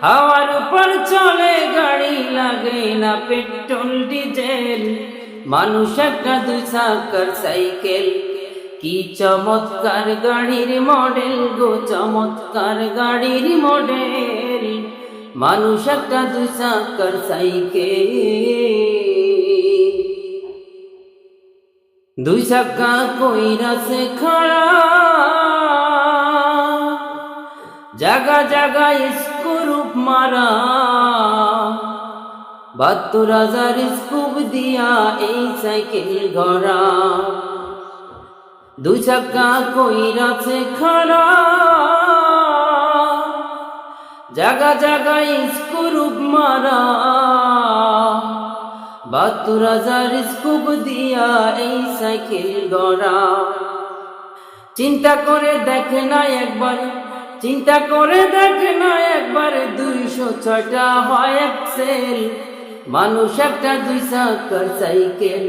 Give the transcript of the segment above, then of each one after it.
হাওয়ার উপর চলে গাড়ি লাগে না পেট্রোল, ডিজেল। মানুষ একটা দুই চাকার সাইকেল। কি চমৎকার গাড়ির মডেল গো, চমৎকার গাড়ির মডেল। মানুষ একটা দুই চাকার সাইকেল। দুই চাকা কইরা সে খাড়া। জাগা জাগা মারা। বাহাত্তর হাজার স্কুপ দিয়া এই সাইকেল গড়া দুই চাকা কইরাছে খাড়া জাগা জাগা স্কুরুপ মারা। বাহাত্তর হাজার স্কুপ দিয়া এই সাইকেল গড়া চিন্তা করে দেখে না একবার চিন্তা করে দেখে না একবার দুইশো ছয়টা হয় এক্সেল মানুষ একটা দুই চাকার সাইকেল।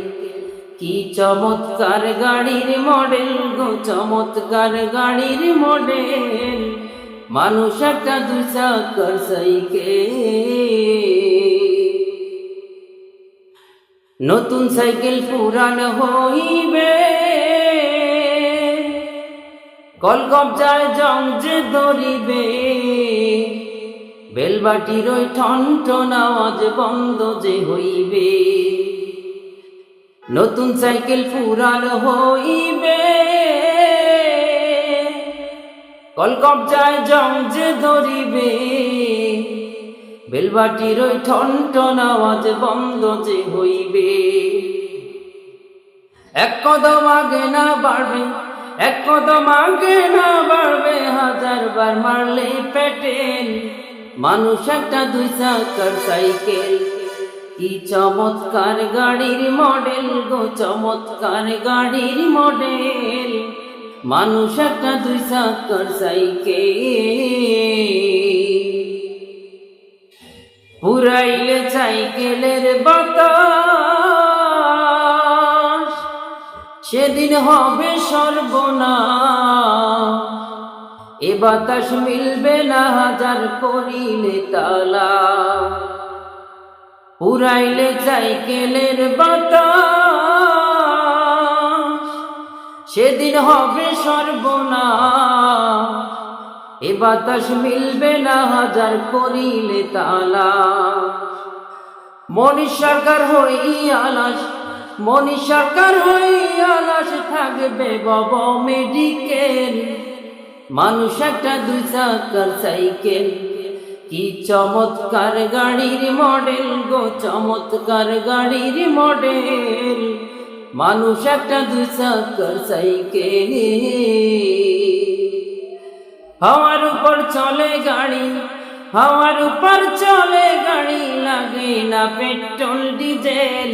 কি চমৎকার গাড়ির মডেল গো, চমৎকার গাড়ির মডেল। মানুষ একটা দুই চাকার সাইকেল। নতুন সাইকেল পুরান হইবে। কল কবজায় জং যে ধরিবে। বেলবাটির ওই ঠন আওয়াজ বন্ধ যে হইবে। নতুন সাইকেল পুরান হইবে। কল কবজায় জং যে ধরিবে। বেলবাটির ওই ঠন আওয়াজ বন্ধ যে হইবে। এক কদম আগে না বাড়বে এক কদম আগে না বাড়বে হাজার বার মারলে পেটেল মানুষ একটা দুই চাকার সাইকেল। কি চমৎকার গাড়ির মডেল গো, চমৎকার গাড়ির মডেল। মানুষ একটা দুই চাকার সাইকেল। পুরাইলে সাইকেলের বাতাস সেদিন হবে সর্বনা এ বাতাস মিলবে না হাজার করিলে তালা পুরাইলে সাইকেলের বাতাস। সেদিন হবে সর্বনা এ বাতাস মিলবে না হাজার করিলে তালা মনি সরকার হই আলাস মনি সরকার হই আলাস থাকবে বব মেডিকেল। মানুষ একটা দুই চাকার সাইকেল। কি চমৎকার গাড়ির মডেল গো, চমৎকার গাড়ির মডেল। মানুষ একটা দুই চাকার সাইকেল। হাওয়ার উপর চলে গাড়ি, হাওয়ার উপর চলে গাড়ি, লাগে না পেট্রোল, ডিজেল।